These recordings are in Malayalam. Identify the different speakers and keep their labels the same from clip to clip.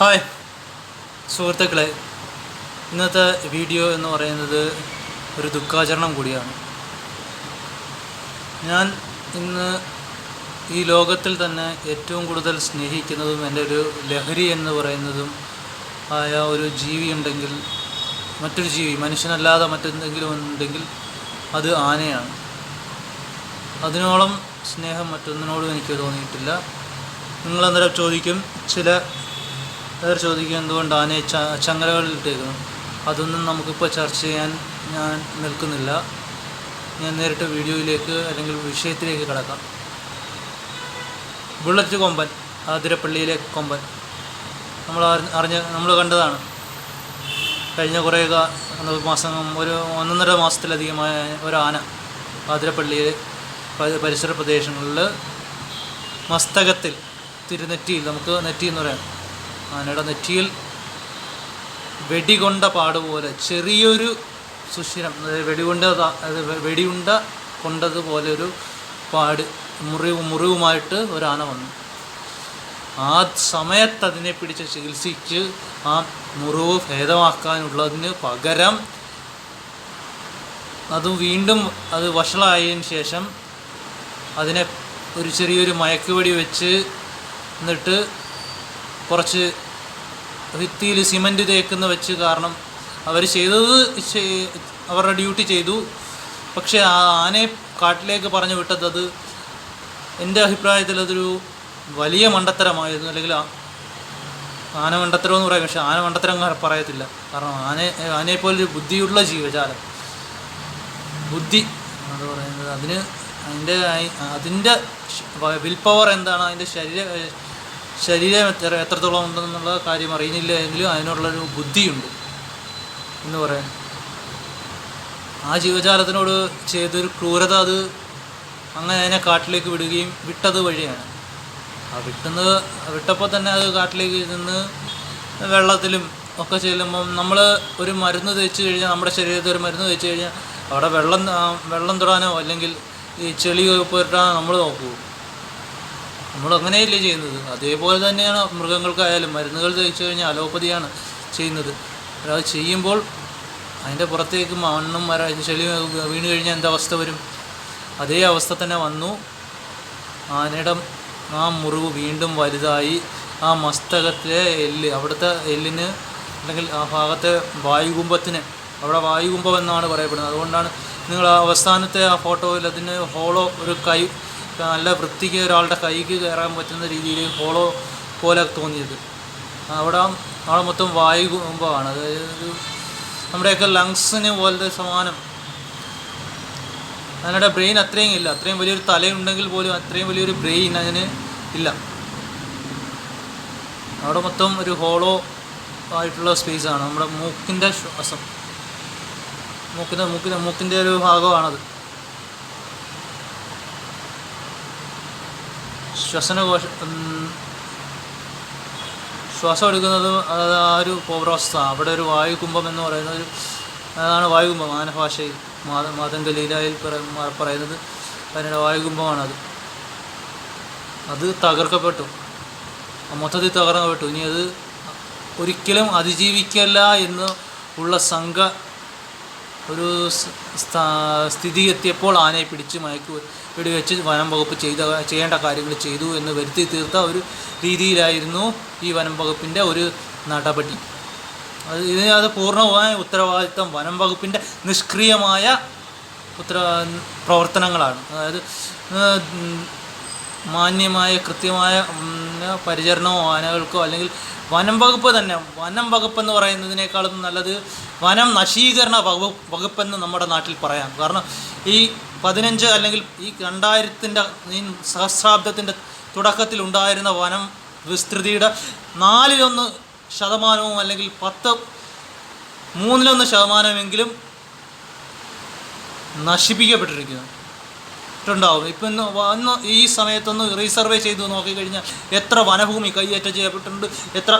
Speaker 1: ഹായ് സുഹൃത്തുക്കളെ. ഇന്നത്തെ വീഡിയോ എന്ന് പറയുന്നത് ഒരു ദുഃഖാചരണം കൂടിയാണ്. ഞാൻ ഇന്ന് ഈ ലോകത്തിൽ തന്നെ ഏറ്റവും കൂടുതൽ സ്നേഹിക്കുന്നതും എന്റെ ഒരു ലഹരി എന്ന് പറയുന്നതും ആയ ഒരു ജീവി ഉണ്ടെങ്കിൽ മറ്റൊരു ജീവി മനുഷ്യനല്ലാതെ മറ്റെന്തെങ്കിലും ഉണ്ടെങ്കിൽ അത് ആനയാണ്. അതിനോളം സ്നേഹം മറ്റൊന്നിനോടും എനിക്ക് തോന്നിയിട്ടില്ല. നിങ്ങളന്നേരം ചോദിക്കും ചില പേർ ചോദിക്കും എന്തുകൊണ്ടാണ് ആനയെ ച ചങ്ങലകളിൽ ഇട്ടേക്കുന്നു അതൊന്നും നമുക്കിപ്പോൾ ചർച്ച ചെയ്യാൻ ഞാൻ നിൽക്കുന്നില്ല. ഞാൻ നേരിട്ട് വീഡിയോയിലേക്ക് അല്ലെങ്കിൽ വിഷയത്തിലേക്ക് കടക്കാം. ബുള്ളറ്റ് കൊമ്പൻ ആതിരപ്പള്ളിയിലെ കൊമ്പൻ. നമ്മൾ അറിഞ്ഞ നമ്മൾ കണ്ടതാണ്. കഴിഞ്ഞ കുറേ മാസം ഒരു ഒന്നൊന്നര മാസത്തിലധികമായ ഒരു ആന ആതിരപ്പള്ളിയിലെ പരി- പരിസര പ്രദേശങ്ങളിൽ മസ്തകത്തിൽ തിരുനെറ്റിയിൽ നമുക്ക് നെറ്റി എന്ന് പറയാം. ആനയുടെ നെറ്റിയിൽ വെടികൊണ്ട പാടുപോലെ ചെറിയൊരു സുഷിരം വെടികൊണ്ട വെടിയുണ്ട കൊണ്ടതുപോലെ ഒരു പാട് മുറിവ് മുറിവുമായിട്ട് ഒരാന വന്നു. ആ സമയത്ത് അതിനെ പിടിച്ച് ചികിത്സിച്ച് ആ മുറിവ് ഭേദമാക്കാനുള്ളതിന് പകരം അത് വീണ്ടും അത് വഷളായതിനു ശേഷം അതിനെ ഒരു ചെറിയൊരു മയക്കുവെടി വെച്ച് എന്നിട്ട് കുറച്ച് ഭിത്തിയിൽ സിമന്റ് തേക്കുന്ന വെച്ച് കാരണം അവർ ചെയ്തത് ചെയ്- അവരുടെ ഡ്യൂട്ടി ചെയ്തു. പക്ഷേ ആ ആനയെ കാട്ടിലേക്ക് പറഞ്ഞു വിട്ടത് അത് എന്റെ അഭിപ്രായത്തിൽ അതൊരു വലിയ മണ്ടത്തരമായിരുന്നു. അല്ലെങ്കിൽ ആന മണ്ടത്തരം എന്ന് പറയാം. പക്ഷേ ആന മണ്ടത്തരം പറയത്തില്ല. കാരണം ആന ആനയെപ്പോലൊരു ബുദ്ധിയുള്ള ജീവജാലം. ബുദ്ധി എന്ന് പറയുന്നത് അതിന് അതിന്റെ അതിന്റെ വിൽ പവർ എന്താണ്? അതിന്റെ ശരീര ശരീരം എത്ര എത്രത്തോളം ഉണ്ടെന്നുള്ള കാര്യം അറിയുന്നില്ല എങ്കിലും അതിനുള്ളൊരു ബുദ്ധിയുണ്ട്. എന്ന് പറയാൻ ആ ജീവജാലത്തിനോട് ചെയ്തൊരു ക്രൂരത അത് അങ്ങനെ അതിനെ കാട്ടിലേക്ക് വിടുകയും വിട്ടത് വഴിയാണ്. ആ വിട്ടുന്നത് വിട്ടപ്പോൾ തന്നെ അത് കാട്ടിലേക്ക് നിന്ന് വെള്ളത്തിലും ഒക്കെ ചെല്ലുമ്പം നമ്മൾ ഒരു മരുന്ന് തേച്ച് കഴിഞ്ഞാൽ നമ്മുടെ ശരീരത്തിൽ ഒരു മരുന്ന് തേച്ച് കഴിഞ്ഞാൽ അവിടെ വെള്ളം വെള്ളം തൊടാനോ അല്ലെങ്കിൽ ഈ ചെളി പുരട്ടാനോ നമ്മൾ നോക്കൂ. നമ്മൾ അങ്ങനെയല്ലേ ചെയ്യുന്നത്? അതേപോലെ തന്നെയാണ് മൃഗങ്ങൾക്കായാലും മരുന്നുകൾ തയ്ച്ചു കഴിഞ്ഞാൽ അലോപ്പതിയാണ് ചെയ്യുന്നത്. അത് ചെയ്യുമ്പോൾ അതിന്റെ പുറത്തേക്ക് മണ്ണും മര ചെളി വീണ് കഴിഞ്ഞാൽ എന്താ അവസ്ഥ വരും? അതേ അവസ്ഥ തന്നെ വന്നു. ആനയുടെ ആ മുറിവ് വീണ്ടും വലുതായി. ആ മസ്തകത്തിലെ എല്ല് അവിടുത്തെ എല്ലിന് അല്ലെങ്കിൽ ആ ഭാഗത്തെ വായുകുംഭത്തിന് അവിടെ വായുകുംഭം എന്നാണ് പറയപ്പെടുന്നത്. അതുകൊണ്ടാണ് നിങ്ങൾ ആ അവസാനത്തെ ആ ഫോട്ടോയിൽ അതിന് ഹോളോ ഒരു കൈ നല്ല വൃത്തിക്ക് ഒരാളുടെ കൈക്ക് കയറാൻ പറ്റുന്ന രീതിയിൽ ഹോളോ പോലെ തോന്നിയത്. അവിടെ അവിടെ മൊത്തം വായു വായുകുംഭമാണ് അതായത് നമ്മുടെയൊക്കെ ലങ്സിന് പോലത്തെ സമാനം. അതിനുടെ ബ്രെയിൻ അത്രയും ഇല്ല. അത്രയും വലിയൊരു തലയുണ്ടെങ്കിൽ പോലും അത്രയും വലിയൊരു ബ്രെയിൻ അതിന് ഇല്ല. അവിടെ മൊത്തം ഒരു ഹോളോ ആയിട്ടുള്ള സ്പേസാണ്. നമ്മുടെ മൂക്കിന്റെ ശ്വാസം. മൂക്കിന്റെ മൂക്കിന്റെ മൂക്കിന്റെ ഒരു ഭാഗമാണത്. ശ്വസനകോശ ശ്വാസം എടുക്കുന്നത് അത് ആ ഒരു പ്രോസസ്സ അവിടെ ഒരു വായുകുംഭം എന്ന് പറയുന്ന ഒരു അതാണ് വായുകുംഭം. ആനഭാഷയിൽ മാത മാതങ്ക ലീലായിൽ പറ- പറയുന്നത് അതിന്റെ വായുകുംഭമാണത് അത്. തകർക്കപ്പെട്ടു. മൊത്തത്തിൽ തകർക്കപ്പെട്ടു ഇനി അത് ഒരിക്കലും അതിജീവിക്കല്ല എന്ന് ഉള്ള സംഘ ഒരു സ്- സ്ഥാ- സ്ഥിതി എത്തിയപ്പോൾ ആനയെ പിടിച്ച് മയക്ക് വെടിവെച്ച് വനം വകുപ്പ് ചെയ്ത ചെയ്യേണ്ട കാര്യങ്ങൾ ചെയ്തു എന്ന് വരുത്തി തീർത്ത ഒരു രീതിയിലായിരുന്നു ഈ വനം വകുപ്പിന്റെ ഒരു നടപടി. അത് ഇതിന് അത് പൂർണമായ ഉത്തരവാദിത്തം വനം വകുപ്പിന്റെ നിഷ്ക്രിയമായ ഉത്തര പ്രവർത്തനങ്ങളാണ്. അതായത് മാന്യമായ കൃത്യമായ ഉം, പരിചരണമോ ആനകൾക്കോ അല്ലെങ്കിൽ വനം വകുപ്പ് തന്നെ വനം വകുപ്പ് എന്ന് പറയുന്നതിനേക്കാളും നല്ലത് വനം നശീകരണ വകുപ്പ് വകുപ്പെന്ന് നമ്മുടെ നാട്ടിൽ പറയാം. കാരണം ഈ പതിനഞ്ച് അല്ലെങ്കിൽ ഈ രണ്ടായിരത്തിന്റെ ഈ സഹസ്രാബ്ദത്തിന്റെ തുടക്കത്തിൽ ഉണ്ടായിരുന്ന വനം വിസ്തൃതിയുടെ നാലിലൊന്ന് ശതമാനവും അല്ലെങ്കിൽ പത്ത് മൂന്നിലൊന്ന് ശതമാനമെങ്കിലും നശിപ്പിക്കപ്പെട്ടിരിക്കുന്നു. ണ്ടാവും ഇപ്പം ഇന്ന് വന്ന് ഈ സമയത്തൊന്ന് റീസർവേ ചെയ്ത് നോക്കിക്കഴിഞ്ഞാൽ എത്ര വനഭൂമി കൈയേറ്റം ചെയ്യപ്പെട്ടിട്ടുണ്ട് എത്ര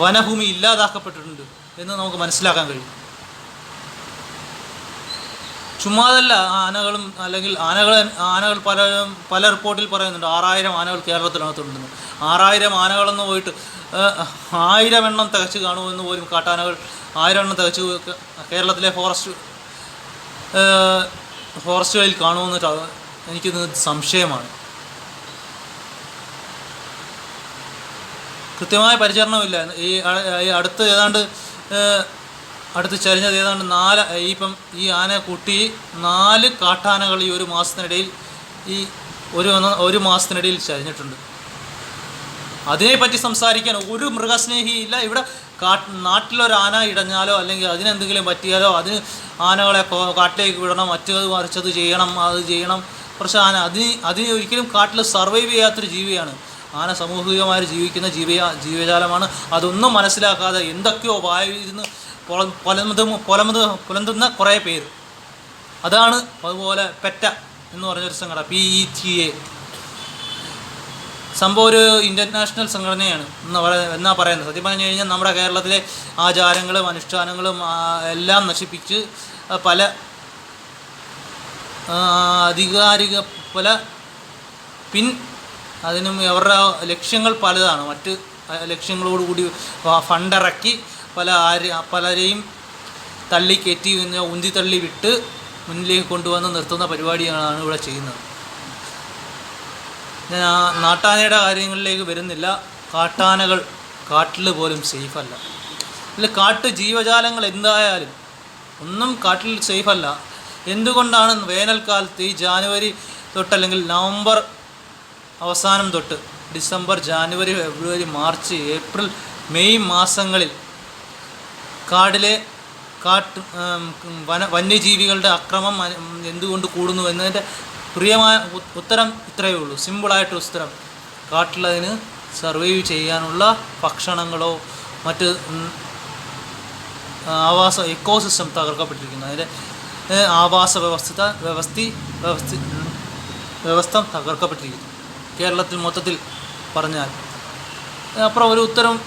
Speaker 1: വനഭൂമി ഇല്ലാതാക്കപ്പെട്ടിട്ടുണ്ട് എന്ന് നമുക്ക് മനസ്സിലാക്കാൻ കഴിയും. ചുമ്മാതല്ല ആനകളും അല്ലെങ്കിൽ ആനകൾ ആനകൾ പല പല റിപ്പോർട്ടിൽ പറയുന്നുണ്ട് ആറായിരം ആനകൾ കേരളത്തിനകത്തുണ്ടെന്ന്. ആറായിരം ആനകളെന്ന് പോയിട്ട് ആയിരം എണ്ണം തികച്ച് കാണുമെന്ന് പോലും കാട്ടാനകൾ ആയിരം എണ്ണം തികച്ച് കേരളത്തിലെ ഫോറസ്റ്റ് ഏഹ്, വയലിൽ കാണുമെന്ന് ത- എനിക്ക് സംശയമാണ്. കൃത്യമായ പരിചരണമില്ല ഈ അടുത്ത് ഏതാണ്ട് അടുത്ത് ചരിഞ്ഞത് ഏതാണ്ട് നാല് ഇപ്പം ഈ ആന കൂട്ടി നാല് കാട്ടാനകൾ ഈ ഒരു മാസത്തിനിടയിൽ ഈ ഒരു ഒരു മാസത്തിനിടയിൽ ചരിഞ്ഞിട്ടുണ്ട്. അതിനെപ്പറ്റി സംസാരിക്കാൻ ഒരു മൃഗസ്നേഹിയില്ല ഇവിടെ കാട്ട് നാട്ടിലൊരാന ഇടഞ്ഞാലോ അല്ലെങ്കിൽ അതിനെന്തെങ്കിലും പറ്റിയാലോ അതിന് ആനകളെ കാട്ടിലേക്ക് വിടണം മറ്റത് മറിച്ചത് ചെയ്യണം അത് ചെയ്യണം. പക്ഷേ ആന അതിന് അതിന് ഒരിക്കലും കാട്ടിൽ സർവൈവ് ചെയ്യാത്തൊരു ജീവിയാണ്. ആന സാമൂഹികമായി ജീവിക്കുന്ന ജീവിയ ജീവജാലമാണ്. അതൊന്നും മനസ്സിലാക്കാതെ എന്തൊക്കെയോ വായിരുന്ന് പൊള പൊലമുതും പൊലമുത് പുലന്തുന്ന കുറേ പേര്. അതാണ് അതുപോലെ പെറ്റ എന്ന് പറഞ്ഞൊരു സംഘടന പി ഇ ടി എ സംഭവം ഒരു ഇന്റർനാഷണൽ സംഘടനയാണ് എന്ന് പറയുന്നത് എന്നാ പറയുന്നത്. സത്യം പറഞ്ഞു കഴിഞ്ഞാൽ നമ്മുടെ കേരളത്തിലെ ആചാരങ്ങളും അനുഷ്ഠാനങ്ങളും എല്ലാം നശിപ്പിച്ച് പല അധികാരിക പല പിൻ അതിനും അവരുടെ ലക്ഷ്യങ്ങൾ പലതാണ്. മറ്റ് ലക്ഷ്യങ്ങളോടുകൂടി ഫണ്ടിറക്കി പല ആര് പലരെയും തള്ളിക്കയറ്റി ഉന്തി തള്ളി വിട്ട് മുന്നിലേക്ക് കൊണ്ടുവന്ന് നിർത്തുന്ന പരിപാടികളാണ് ഇവിടെ ചെയ്യുന്നത്. ഞാൻ നാട്ടാനയുടെ കാര്യങ്ങളിലേക്ക് വരുന്നില്ല. കാട്ടാനകൾ കാട്ടിൽ പോലും സേഫല്ല. അല്ല കാട്ട് ജീവജാലങ്ങൾ എന്തായാലും ഒന്നും കാട്ടിൽ സേഫല്ല. എന്തുകൊണ്ടാണ് വേനൽക്കാലത്ത് ഈ ജാനുവരി തൊട്ട് അല്ലെങ്കിൽ നവംബർ അവസാനം തൊട്ട് December January February March April May മാസങ്ങളിൽ കാടിലെ കാട്ട് വന വന്യജീവികളുടെ അക്രമം എന്തുകൊണ്ട് കൂടുന്നു എന്നതിന്റെ പ്രിയമായ ഉത്തരം ഇത്രയേ ഉള്ളൂ. സിമ്പിളായിട്ട് ഉത്തരം. കാട്ടിലതിന് സർവൈവ് ചെയ്യാനുള്ള ഭക്ഷണങ്ങളോ മറ്റ് ആവാസ ഇക്കോസിസ്റ്റം തകർക്കപ്പെട്ടിരിക്കുന്നു. അതിന്റെ ആവാസ വ്യവസ്ഥ വ്യവസ്ഥി വ്യവസ്ഥ വ്യവസ്ഥ തകർക്കപ്പെട്ടിരിക്കുന്നു. കേരളത്തിൽ മൊത്തത്തിൽ പറഞ്ഞാൽ. അപ്പുറം ഒരു ഉത്തരം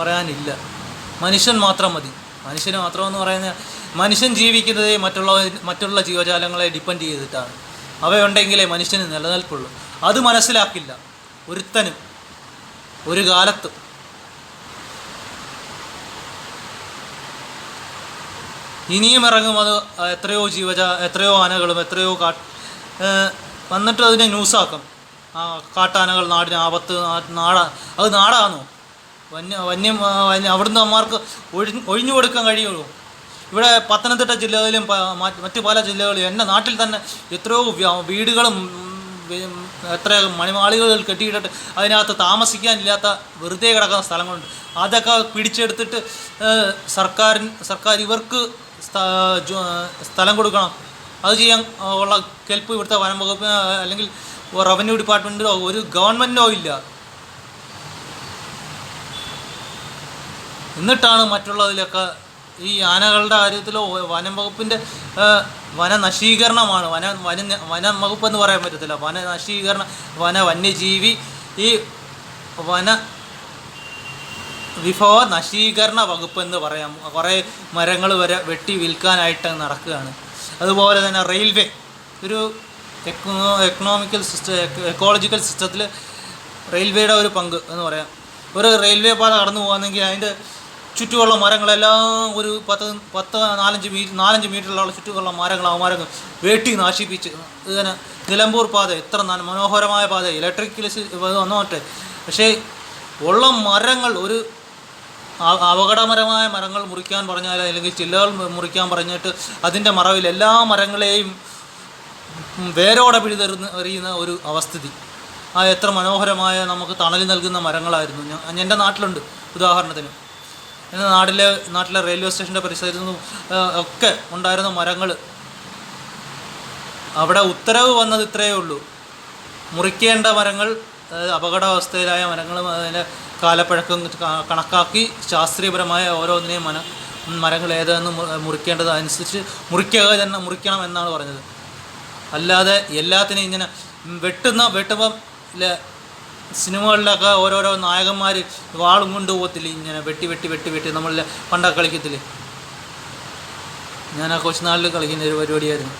Speaker 1: പറയാനില്ല. മനുഷ്യൻ മാത്രം മതി. മനുഷ്യന് മാത്രമെന്ന് പറയുന്ന മനുഷ്യൻ ജീവിക്കുന്നത് മറ്റുള്ള മറ്റുള്ള ജീവജാലങ്ങളെ ഡിപ്പെൻഡ് ചെയ്തിട്ടാണ്. അവയുണ്ടെങ്കിലേ മനുഷ്യന് നിലനിൽപ്പുള്ളൂ. അത് മനസ്സിലാക്കില്ല. ഒരുത്തനും ഒരു കാലത്തും ഇനിയും ഇറങ്ങും അത് എത്രയോ ജീവജ എത്രയോ ആനകളും എത്രയോ കാ വന്നിട്ട് അതിനെ ന്യൂസാക്കും. ആ കാട്ടാനകൾ നാടിന് ആപത്ത് നാട അത് നാടാണോ വന്യ വന്യ അവിടുന്ന് അമ്മമാർക്ക് ഒഴി ഒഴിഞ്ഞു കൊടുക്കാൻ കഴിയുള്ളൂ. ഇവിടെ പത്തനംതിട്ട മറ്റ് മറ്റ് പല ജില്ലകളിലും എന്റെ നാട്ടിൽ തന്നെ എത്രയോ വീടുകളും എത്ര മണിമാളികൾ കെട്ടിയിട്ടിട്ട് അതിനകത്ത് താമസിക്കാനില്ലാത്ത വെറുതെ കിടക്കുന്ന സ്ഥലങ്ങളുണ്ട്. അതൊക്കെ പിടിച്ചെടുത്തിട്ട് സർക്കാരിന് സർക്കാർ ഇവർക്ക് സ്ഥലം കൊടുക്കണം. അത് ചെയ്യാൻ ഉള്ള കെൽപ്പ് ഇവിടുത്തെ വനം വകുപ്പ് അല്ലെങ്കിൽ റവന്യൂ ഡിപ്പാർട്ട്മെന്റിലോ ഒരു ഗവൺമെന്റിനോ ഇല്ല. എന്നിട്ടാണ് മറ്റുള്ളതിലൊക്കെ ഈ ആനകളുടെ കാര്യത്തിൽ വനം വകുപ്പിന്റെ വന നശീകരണമാണ്. വന വന വനം വകുപ്പ് എന്ന് പറയാൻ പറ്റത്തില്ല. വന നശീകരണ വന വന്യജീവി ഈ വന വിഭവ നശീകരണ വകുപ്പ് എന്ന് പറയാം. കുറേ മരങ്ങൾ വരെ വെട്ടി വിൽക്കാനായിട്ട് നടക്കുകയാണ്. അതുപോലെ തന്നെ റെയിൽവേ ഒരു എക്കോ എക്കണോമിക്കൽ സിസ്റ്റം എക്കോളജിക്കൽ സിസ്റ്റത്തിൽ റെയിൽവേയുടെ ഒരു പങ്ക് എന്ന് പറയാം. ഒരു റെയിൽവേ പാത കടന്നു പോകുന്നെങ്കിൽ അതിന്റെ ചുറ്റുമുള്ള മരങ്ങളെല്ലാം ഒരു പത്ത് പത്ത് നാലഞ്ച് മീറ്റർ നാലഞ്ച് മീറ്ററിലുള്ള ചുറ്റുമുള്ള മരങ്ങൾ മരങ്ങൾ വെട്ടി നാശിപ്പിച്ച് ഇങ്ങനെ നിലമ്പൂർ പാത എത്ര മനോഹരമായ പാത ഇലക്ട്രിക്കൽ വന്നോട്ടെ. പക്ഷേ ഉള്ള മരങ്ങൾ ഒരു അപകടകരമായ മരങ്ങൾ മുറിക്കാൻ പറഞ്ഞാൽ അല്ലെങ്കിൽ ചില്ലകൾ മുറിക്കാൻ പറഞ്ഞിട്ട് അതിന്റെ മറവിൽ എല്ലാ മരങ്ങളെയും വേരോടെ പിഴുതെറിയുന്ന എറിയുന്ന ഒരു അവസ്ഥിതി. ആ എത്ര മനോഹരമായ നമുക്ക് തണൽ നൽകുന്ന മരങ്ങളായിരുന്നു. ഞാൻ എന്റെ നാട്ടിലുണ്ട്. ഉദാഹരണത്തിന് എന്റെ നാട്ടിലെ നാട്ടിലെ റെയിൽവേ സ്റ്റേഷന്റെ പരിസരത്തു നിന്നും ഒക്കെ ഉണ്ടായിരുന്ന മരങ്ങൾ അവിടെ ഉത്തരവ് വന്നത് ഇത്രയേ ഉള്ളൂ. മുറിക്കേണ്ട മരങ്ങൾ അപകടാവസ്ഥയിലായ മരങ്ങളും അതിന്റെ കാലപ്പഴക്കം കണക്കാക്കി ശാസ്ത്രീയപരമായ ഓരോന്നിനെയും മന മരങ്ങൾ ഏതെന്ന് മുറിക്കേണ്ടത് അനുസരിച്ച് മുറിക്കുക തന്നെ മുറിക്കണം എന്നാണ് പറഞ്ഞത്. അല്ലാതെ എല്ലാത്തിനെയും ഇങ്ങനെ വെട്ടുന്ന വെട്ടുമ്പം സിനിമകളിലൊക്കെ ഓരോരോ നായകന്മാർ വാളും കൊണ്ട് പോകത്തില്ലേ? ഇങ്ങനെ വെട്ടി വെട്ടി വെട്ടി വെട്ടി നമ്മളിൽ പണ്ടൊക്കെ കളിക്കത്തില്ലേ? ഞാൻ ആ കൊച്ചുനാളിൽ കളിക്കുന്ന ഒരു പരിപാടിയായിരുന്നു.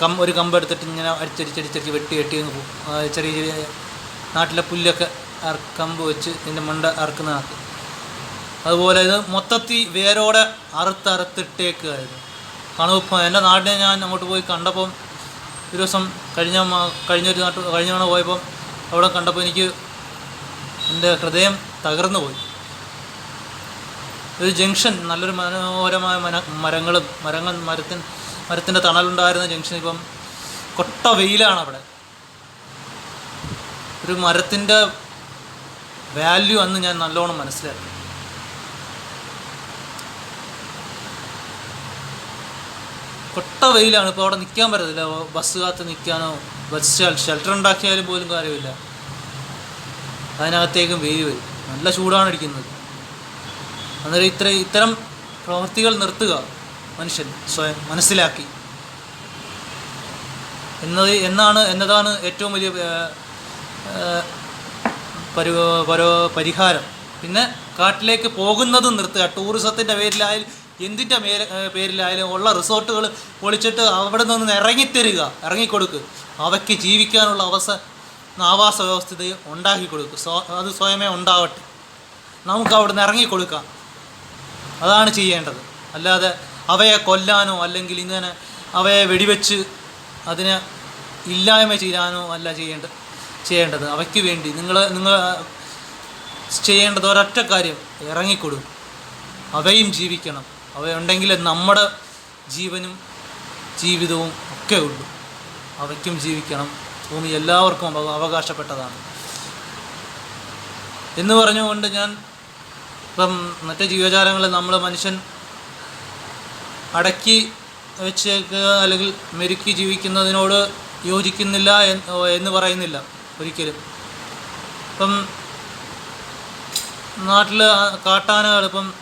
Speaker 1: കം ഒരു കമ്പ് എടുത്തിട്ട് ഇങ്ങനെ അടിച്ചടിച്ചടിച്ചടിച്ച് വെട്ടി വെട്ടി പോകും. ചെറിയ ചെറിയ നാട്ടിലെ പുല്ലൊക്കെ കമ്പ് വെച്ച് ഇതിന്റെ മണ്ട അറക്കുന്ന കണക്ക് അതുപോലെ ഇത് മൊത്തത്തിൽ വേരോടെ അറുത്തറുത്തിട്ടേക്കായിരുന്നു തണുപ്പ് എന്റെ നാടിനെ ഞാൻ അങ്ങോട്ട് പോയി കണ്ടപ്പം ഒരു ദിവസം കഴിഞ്ഞ കഴിഞ്ഞൊരു നാട്ട് കഴിഞ്ഞ തവണ പോയപ്പം അവിടെ കണ്ടപ്പോൾ എനിക്ക് എന്റെ ഹൃദയം തകർന്നു പോയി. ഒരു ജംഗ്ഷൻ നല്ലൊരു മനോഹരമായ മന മരങ്ങളും മരങ്ങൾ മരത്തിൻ മരത്തിന്റെ തണലുണ്ടായിരുന്ന ജംഗ്ഷൻ ഇപ്പം കൊട്ട വെയിലാണ് അവിടെ. ഒരു മരത്തിന്റെ വാല്യൂ അന്ന് ഞാൻ നല്ലോണം മനസ്സിലാക്കി. കൊട്ട വെയിലാണ്. ഇപ്പോൾ അവിടെ നിൽക്കാൻ പറ്റത്തില്ല. ബസ് കാത്ത് നിൽക്കാനോ ബസ് ഷെൽട്ടർ ഉണ്ടാക്കിയാലും പോലും കാര്യമില്ല. അതിനകത്തേക്കും വെയിൽ വരും. നല്ല ചൂടാണ് അടിക്കുന്നത് അന്നേരം ഇത്ര ഇത്തരം പ്രവൃത്തികൾ നിർത്തുക മനുഷ്യൻ സ്വയം മനസ്സിലാക്കി. എന്നത് എന്നാണ് എന്നതാണ് ഏറ്റവും വലിയ പരിഹാരം. പിന്നെ കാട്ടിലേക്ക് പോകുന്നത് നിർത്തുക. ടൂറിസത്തിന്റെ പേരിലായാലും എന്തിന്റെ മേല പേരിലായാലും ഉള്ള റിസോർട്ടുകൾ പൊളിച്ചിട്ട് അവിടെ നിന്ന് ഇറങ്ങിത്തരിക ഇറങ്ങിക്കൊടുക്കുക അവയ്ക്ക് ജീവിക്കാനുള്ള അവസ ആവാസ വ്യവസ്ഥ ഉണ്ടാക്കി കൊടുക്കുക സ്വ അത് സ്വയമേ ഉണ്ടാവട്ടെ. നമുക്ക് അവിടെ നിന്ന് ഇറങ്ങിക്കൊടുക്കാം. അതാണ് ചെയ്യേണ്ടത്. അല്ലാതെ അവയെ കൊല്ലാനോ അല്ലെങ്കിൽ ഇങ്ങനെ അവയെ വെടിവെച്ച് അതിനെ ഇല്ലായ്മ ചെയ്യാനോ അല്ല ചെയ്യേണ്ട ചെയ്യേണ്ടത്. അവയ്ക്ക് വേണ്ടി നിങ്ങൾ നിങ്ങൾ ചെയ്യേണ്ടത് ഒരൊറ്റ കാര്യം ഇറങ്ങിക്കൊടുക്കും. അവയും ജീവിക്കണം. അവയുണ്ടെങ്കിൽ നമ്മുടെ ജീവനും ജീവിതവും ഒക്കെ ഉള്ളൂ. അവയ്ക്കും ജീവിക്കണം. ഭൂമി എല്ലാവർക്കും അവ- അവകാശപ്പെട്ടതാണ്. എന്ന് പറഞ്ഞുകൊണ്ട് ഞാൻ ഇപ്പം മറ്റു ജീവജാലങ്ങളെ നമ്മൾ മനുഷ്യൻ അടക്കി വെച്ചേക്കുക അല്ലെങ്കിൽ മെരുക്കി ജീവിക്കുന്നതിനോട് യോജിക്കുന്നില്ല എന്ന് പറയുന്നില്ല ഒരിക്കലും. ഇപ്പം നാട്ടിൽ കാട്ടാനകൾ ഇപ്പം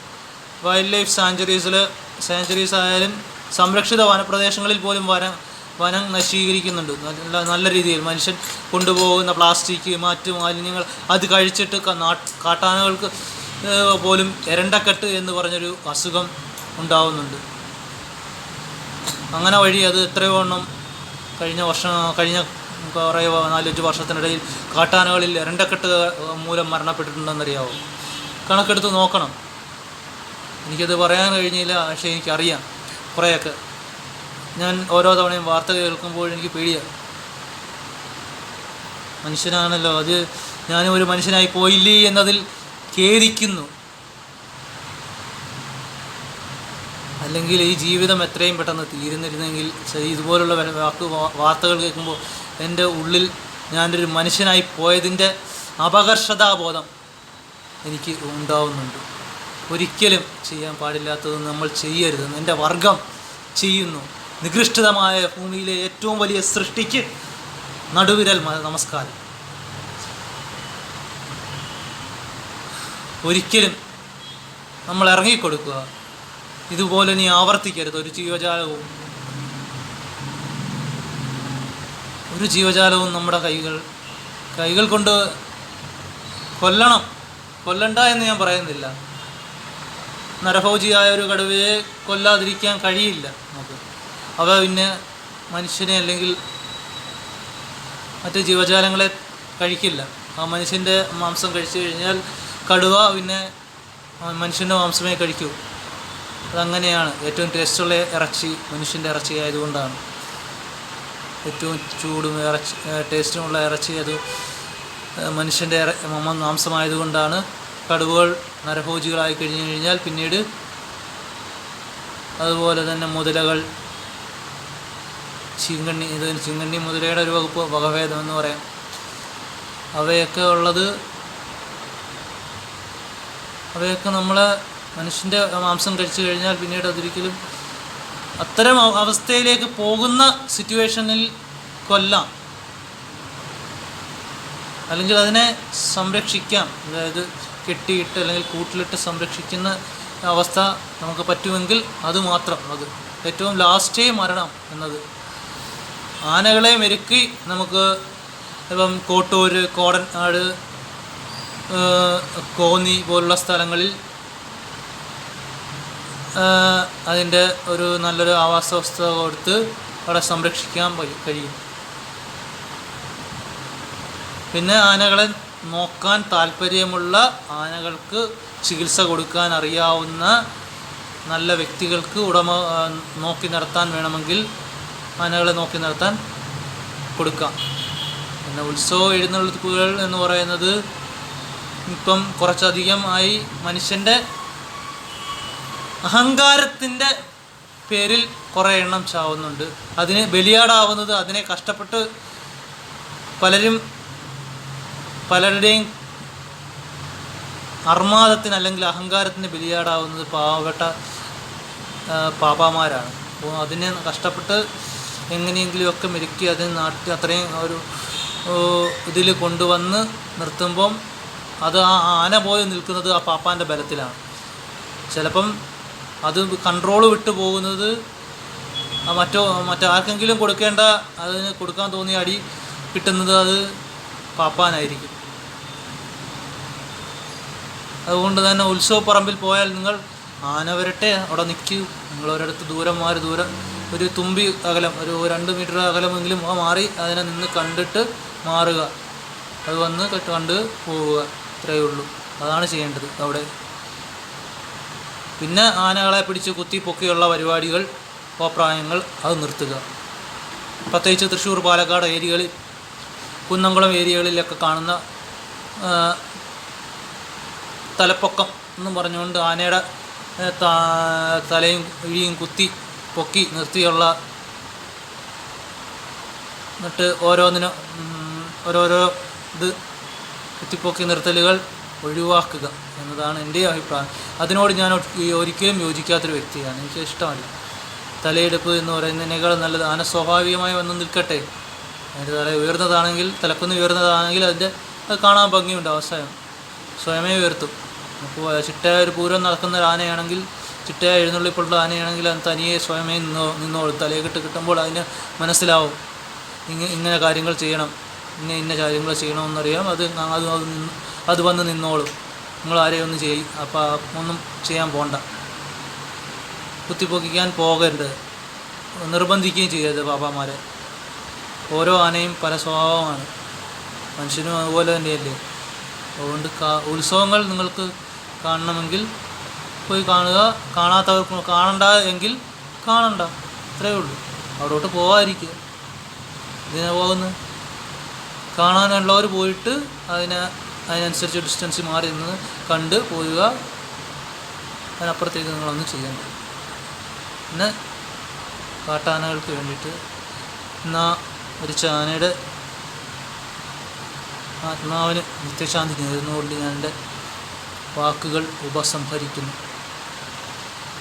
Speaker 1: വൈൽഡ് ലൈഫ് സാഞ്ചുറീസിൽ സാഞ്ചുറീസ് ആയാലും സംരക്ഷിത വനപ്രദേശങ്ങളിൽ പോലും വന വനം നശീകരിക്കുന്നുണ്ട്. നല്ല നല്ല രീതിയിൽ മനുഷ്യൻ കൊണ്ടുപോകുന്ന പ്ലാസ്റ്റിക് മറ്റു മാലിന്യങ്ങൾ അത് കഴിച്ചിട്ട് കാട്ടാനകൾക്ക് പോലും എരണ്ടക്കെട്ട് എന്ന് പറഞ്ഞൊരു അസുഖം ഉണ്ടാവുന്നുണ്ട്. അങ്ങനെ വഴി അത് എത്രയോ എണ്ണം കഴിഞ്ഞ വർഷം കഴിഞ്ഞ കുറേ നാലഞ്ച് വർഷത്തിനിടയിൽ കാട്ടാനകളിൽ എരണ്ടക്കെട്ട് മൂലം മരണപ്പെട്ടിട്ടുണ്ടെന്നറിയാവും. കണക്കെടുത്ത് നോക്കണം. എനിക്കത് പറയാൻ കഴിഞ്ഞില്ല പക്ഷേ എനിക്കറിയാം. കുറേയൊക്കെ. ഞാൻ ഓരോ തവണയും വാർത്ത കേൾക്കുമ്പോൾ എനിക്ക് പേടിയാണ്. മനുഷ്യനാണല്ലോ. അത് ഞാനും ഒരു മനുഷ്യനായി പോയില്ലേ എന്നതിൽ ഖേദിക്കുന്നു. അല്ലെങ്കിൽ ഈ ജീവിതം എത്രയും പെട്ടെന്ന് തീരുന്നിരുന്നെങ്കിൽ ഇതുപോലുള്ള വാക്ക് വാർത്തകൾ കേൾക്കുമ്പോൾ എന്റെ ഉള്ളിൽ ഞാനൊരു മനുഷ്യനായി പോയതിന്റെ അപകർഷതാബോധം എനിക്ക് ഉണ്ടാവുന്നുണ്ട്. ഒരിക്കലും ചെയ്യാൻ പാടില്ലാത്തത് നമ്മൾ ചെയ്യരുത്. എന്റെ വർഗം ചെയ്യുന്നു. നികൃഷ്ടിതമായ ഭൂമിയിലെ ഏറ്റവും വലിയ സൃഷ്ടിക്ക് നടുവിരൽ നമസ്കാരം. ഒരിക്കലും നമ്മൾ ഇറങ്ങിക്കൊടുക്കുക. ഇതുപോലെ നീ ആവർത്തിക്കരുത്. ഒരു ജീവജാലവും ഒരു ജീവജാലവും നമ്മുടെ കൈകൾ കൈകൾ കൊണ്ട് കൊല്ലണം. കൊല്ലണ്ട എന്ന് ഞാൻ പറയുന്നില്ല. നരഭോജിയായ ഒരു കടുവയെ കൊല്ലാതിരിക്കാൻ കഴിയില്ല. നമുക്ക് അവ പിന്നെ മനുഷ്യനെ അല്ലെങ്കിൽ മറ്റ് ജീവജാലങ്ങളെ കഴിക്കില്ല. ആ മനുഷ്യന്റെ മാംസം കഴിച്ചു കഴിഞ്ഞാൽ കടുവ പിന്നെ മനുഷ്യന്റെ മാംസമേ കഴിക്കൂ. അതങ്ങനെയാണ്. ഏറ്റവും ടേസ്റ്റുള്ള ഇറച്ചി മനുഷ്യന്റെ ഇറച്ചി ആയതുകൊണ്ടാണ്. ഏറ്റവും ചൂടും ഇറച്ചി ടേസ്റ്റുമുള്ള ഇറച്ചി അത് മനുഷ്യന്റെ മാംസമായതുകൊണ്ടാണ് കടുവകൾ നരഭോജികളായി കഴിഞ്ഞു കഴിഞ്ഞാൽ പിന്നീട് അതുപോലെ തന്നെ മുതലകൾ ചീങ്കണ്ണി ഇത് ചീങ്കണ്ണി മുതലയുടെ ഒരു വകുപ്പ് വകഭേദം എന്ന് പറയാം. അവയൊക്കെ ഉള്ളത് അവയൊക്കെ നമ്മളെ മനുഷ്യന്റെ മാംസം കഴിച്ചു കഴിഞ്ഞാൽ പിന്നീട് അതൊരിക്കലും അത്തരം അവസ്ഥയിലേക്ക് പോകുന്ന സിറ്റുവേഷനിൽ കൊല്ലാം. അല്ലെങ്കിൽ അതിനെ സംരക്ഷിക്കാം. അതായത് കെട്ടിയിട്ട് അല്ലെങ്കിൽ കൂട്ടിലിട്ട് സംരക്ഷിക്കുന്ന അവസ്ഥ നമുക്ക് പറ്റുമെങ്കിൽ അത് മാത്രം അത്. ഏറ്റവും ലാസ്റ്റേ മരണം എന്നത്. ആനകളെ മെരുക്കി നമുക്ക് ഇപ്പം കോട്ടൂർ കോടനാട് കോന്നി പോലുള്ള സ്ഥലങ്ങളിൽ അതിന്റെ ഒരു നല്ലൊരു ആവാസവ്യവസ്ഥ കൊടുത്ത് അവിടെ സംരക്ഷിക്കാൻ കഴി- കഴിയും. പിന്നെ ആനകളെ നോക്കാൻ താല്പര്യമുള്ള ആനകൾക്ക് ചികിത്സ കൊടുക്കാൻ അറിയാവുന്ന നല്ല വ്യക്തികൾക്ക് ഉടമ നോക്കി നടത്താൻ വേണമെങ്കിൽ ആനകളെ നോക്കി നടത്താൻ കൊടുക്കാം. പിന്നെ ഉത്സവ എഴുന്നള്ളിപ്പുകൾ എന്ന് പറയുന്നത് ഇപ്പം കുറച്ചധികം ആയി മനുഷ്യന്റെ അഹങ്കാരത്തിന്റെ പേരിൽ കുറേ എണ്ണം ചാവുന്നുണ്ട്. അതിന് ബലിയാടാവുന്നത് അതിനെ കഷ്ടപ്പെട്ട് പലരും പലരുടെയും അർമാദത്തിന് അല്ലെങ്കിൽ അഹങ്കാരത്തിന് ബലിയാടാവുന്നത് പാവപ്പെട്ട പാപ്പാമാരാണ്. അപ്പോൾ അതിനെ കഷ്ടപ്പെട്ട് എങ്ങനെയെങ്കിലുമൊക്കെ മെരുക്കി അതിന് നാട്ടിൽ അത്രയും ഒരു ഇതിൽ കൊണ്ടുവന്ന് നിർത്തുമ്പം അത് ആ ആന പോലെ നിൽക്കുന്നത് ആ പാപ്പാന്റെ ബലത്തിലാണ്. ചിലപ്പം അത് കൺട്രോൾ വിട്ടു പോകുന്നത് മറ്റോ മറ്റാർക്കെങ്കിലും കൊടുക്കേണ്ട അതിന് കൊടുക്കാൻ തോന്നിയ അടി കിട്ടുന്നത് അത് പാപ്പാനായിരിക്കും. അതുകൊണ്ട് തന്നെ ഉത്സവപ്പറമ്പിൽ പോയാൽ നിങ്ങൾ ആന വരട്ടെ അവിടെ നിൽക്കൂ. നിങ്ങൾ ഒരിടത്ത് ദൂരം മാറി ദൂരം ഒരു തുമ്പി അകലം ഒരു രണ്ട് മീറ്റർ അകലമെങ്കിലും മാറി അതിനെ നിന്ന് കണ്ടിട്ട് മാറുക. അത് വന്ന് കണ്ട് പോവുക. ഇത്രയേ ഉള്ളൂ. അതാണ് ചെയ്യേണ്ടത് അവിടെ. പിന്നെ ആനകളെ പിടിച്ച് കുത്തി പൊക്കിയുള്ള പരിപാടികൾ അഭിപ്രായങ്ങൾ അത് നിർത്തുക. പ്രത്യേകിച്ച് തൃശ്ശൂർ പാലക്കാട് ഏരിയകളിൽ കുന്നംകുളം ഏരിയകളിലൊക്കെ കാണുന്ന തലപ്പൊക്കം എന്ന് പറഞ്ഞുകൊണ്ട് ആനയുടെ തലയും ഇഴിയും കുത്തി പൊക്കി നിർത്തിയുള്ള എന്നിട്ട് ഓരോന്നിനും ഓരോരോ ഇത് കുത്തിപ്പൊക്കി നിർത്തലുകൾ ഒഴിവാക്കുക എന്നതാണ് എന്റെ അഭിപ്രായം. അതിനോട് ഞാൻ ഒരിക്കലും യോജിക്കാത്തൊരു വ്യക്തിയാണ്. എനിക്ക് ഇഷ്ടമല്ല. തലയെടുപ്പ് എന്ന് പറയുന്നതിനേക്കാൾ നല്ലത്. ആന സ്വാഭാവികമായി വന്ന് നിൽക്കട്ടെ. അതിന്റെ തല ഉയർന്നതാണെങ്കിൽ തലക്കുന്ന് ഉയർന്നതാണെങ്കിൽ അതിന്റെ അത് കാണാൻ ഭംഗിയുണ്ട് അവസാനം. സ്വയമേ ഉയർത്തും. അപ്പോൾ ചിട്ടയായ ഒരു പൂരം നടക്കുന്ന ഒരു ആനയാണെങ്കിൽ ചിട്ടയായ എഴുന്നള്ളിപ്പുള്ള ആനയാണെങ്കിൽ അത് തനിയെ സ്വയമേ നിന്നോ നിന്നോളും. തലയെക്കിട്ട് കിട്ടുമ്പോൾ അതിന് മനസ്സിലാവും. ഇങ്ങ ഇങ്ങനെ കാര്യങ്ങൾ ചെയ്യണം. ഇന്ന ഇന്ന കാര്യങ്ങൾ ചെയ്യണമെന്നറിയാം. അത് അത് അത് വന്ന് നിന്നോളും. നിങ്ങൾ ആരെയും ഒന്നും ചെയ്യും അപ്പോൾ ഒന്നും ചെയ്യാൻ പോണ്ട. കുത്തിപ്പൊക്കിക്കാൻ പോകരുത്. നിർബന്ധിക്കുകയും ചെയ്യരുത് പാപ്പാമാരെ ഓരോ ആനയും പല സ്വഭാവമാണ്. മനുഷ്യനും അതുപോലെ തന്നെയല്ലേ? അതുകൊണ്ട് ഉത്സവങ്ങൾ നിങ്ങൾക്ക് കാണണമെങ്കിൽ പോയി കാണുക. കാണാത്തവർക്ക് കാണണ്ട എങ്കിൽ കാണണ്ട. അത്രയേ ഉള്ളൂ. അവിടോട്ട് പോകാതിരിക്കുക ഇതിനെ പോകുന്നു? കാണാനുള്ളവർ പോയിട്ട് അതിനെ അതിനനുസരിച്ച് ഡിസ്റ്റൻസ് മാറി നിന്ന് കണ്ട് പോവുക അതിനപ്പുറത്തേക്ക് നിങ്ങളൊന്നും ചെയ്യണ്ട പിന്നെ കാട്ടാനകൾക്ക് വേണ്ടിയിട്ട് എന്നാ ഒരു ചാനയുടെ ആത്മാവിന് നിത്യശാന്തി നേരുന്നുകൊണ്ട് ഞാൻ എന്റെ വാക്കുകൾ ഉപസംഹരിക്കുന്നു.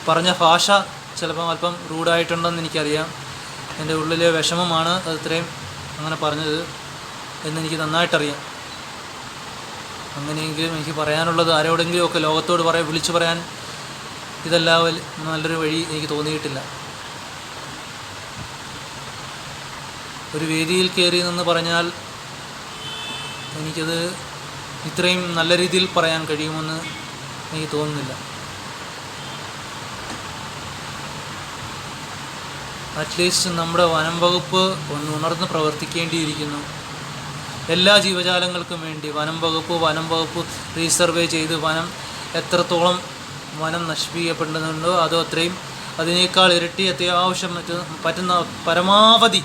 Speaker 1: പറഞ്ഞ ഭാഷ ചിലപ്പം അല്പം റൂഡായിട്ടുണ്ടെന്ന് എനിക്കറിയാം. എന്റെ ഉള്ളിലെ വിഷമമാണ് അത് ഇത്രയും അങ്ങനെ പറഞ്ഞത് എന്നെനിക്ക് നന്നായിട്ടറിയാം. അങ്ങനെയെങ്കിലും എനിക്ക് പറയാനുള്ളത് ആരോടെങ്കിലും ഒക്കെ ലോകത്തോട് പറയാൻ വിളിച്ചു പറയാൻ ഇതല്ല നല്ലൊരു വഴി എനിക്ക് തോന്നിയിട്ടില്ല. ഒരു വേദിയിൽ കയറി നിന്ന് പറഞ്ഞാൽ എനിക്കത് ഇത്രയും നല്ല രീതിയിൽ പറയാൻ കഴിയുമെന്ന് എനിക്ക് തോന്നുന്നില്ല. അറ്റ്ലീസ്റ്റ് നമ്മുടെ വനം വകുപ്പ് ഒന്ന് ഉണർന്ന് പ്രവർത്തിക്കേണ്ടിയിരിക്കുന്നു. എല്ലാ ജീവജാലങ്ങൾക്കും വേണ്ടി വനം വകുപ്പ് വനം വകുപ്പ് റീസർവേ ചെയ്ത് വനം എത്രത്തോളം വനം നശിപ്പിക്കപ്പെടുന്നുണ്ടോ അതോ അത്രയും അതിനേക്കാൾ ഇരട്ടി അത്യാവശ്യം മറ്റ് പറ്റുന്ന പരമാവധി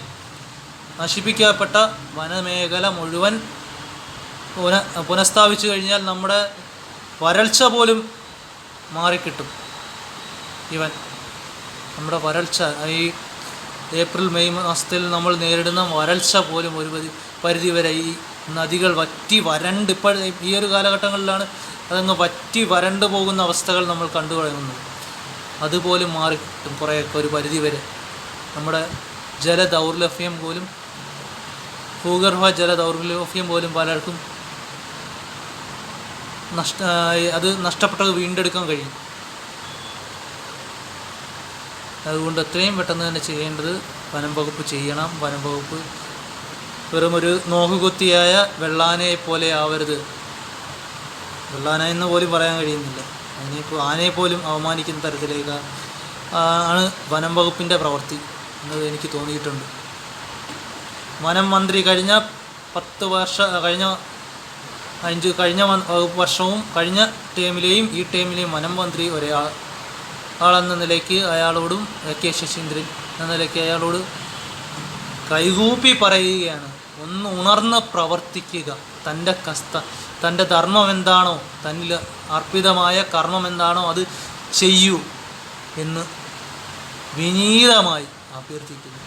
Speaker 1: നശിപ്പിക്കപ്പെട്ട വനമേഖല മുഴുവൻ പുന പുനഃസ്ഥാപിച്ചു കഴിഞ്ഞാൽ നമ്മുടെ വരൾച്ച പോലും മാറിക്കിട്ടും. ഇവൻ നമ്മുടെ വരൾച്ച ഈ ഏപ്രിൽ മെയ് മാസത്തിൽ നമ്മൾ നേരിടുന്ന വരൾച്ച പോലും ഒരു പരി പരിധി വരെ ഈ നദികൾ വറ്റി വരണ്ട് ഇപ്പോൾ ഈ ഒരു കാലഘട്ടങ്ങളിലാണ് അതങ്ങ് വറ്റി വരണ്ട് പോകുന്ന അവസ്ഥകൾ നമ്മൾ കണ്ടു തുടങ്ങുന്നത് അതുപോലും മാറി കിട്ടും കുറേയൊക്കെ ഒരു പരിധി വരെ നമ്മുടെ ജലദൗർലഭ്യം പോലും ഭൂഗർഭ ജല ദൗർലഭ്യം പോലും പലർക്കും നഷ്ട അത് നഷ്ടപ്പെട്ടത് വീണ്ടെടുക്കാൻ കഴിയും. അതുകൊണ്ട് എത്രയും പെട്ടെന്ന് തന്നെ ചെയ്യേണ്ടത് വനം വകുപ്പ് ചെയ്യണം. വനം വകുപ്പ് വെറുമൊരു നോക്കുകുത്തിയായ വെള്ളാനയെ പോലെ ആവരുത്. വെള്ളാന എന്ന് പോലും പറയാൻ കഴിയുന്നില്ല. അതിനിപ്പോൾ ആനയെ പോലും അവമാനിക്കുന്ന തരത്തിലേക്ക് ആണ് വനം വകുപ്പിന്റെ പ്രവൃത്തി എന്നത് എനിക്ക് തോന്നിയിട്ടുണ്ട്. വനം മന്ത്രി കഴിഞ്ഞ പത്ത് വർഷ കഴിഞ്ഞ അഞ്ച് കഴിഞ്ഞ വർഷവും കഴിഞ്ഞ ടേമിലെയും ഈ ടേമിലെയും വനം മന്ത്രി ഒരേ ആളെന്ന നിലയ്ക്ക് അയാളോടും കെ. ശശീന്ദ്രൻ എന്ന നിലയ്ക്ക് അയാളോട് കൈകൂപ്പി പറയുകയാണ്. ഒന്ന് ഉണർന്ന് പ്രവർത്തിക്കുക. തന്റെ കസ്ത തന്റെ ധർമ്മം എന്താണോ തന്നിൽ അർപ്പിതമായ കർമ്മം എന്താണോ അത് ചെയ്യൂ എന്ന് വിനീതമായി അഭ്യർത്ഥിക്കുന്നു.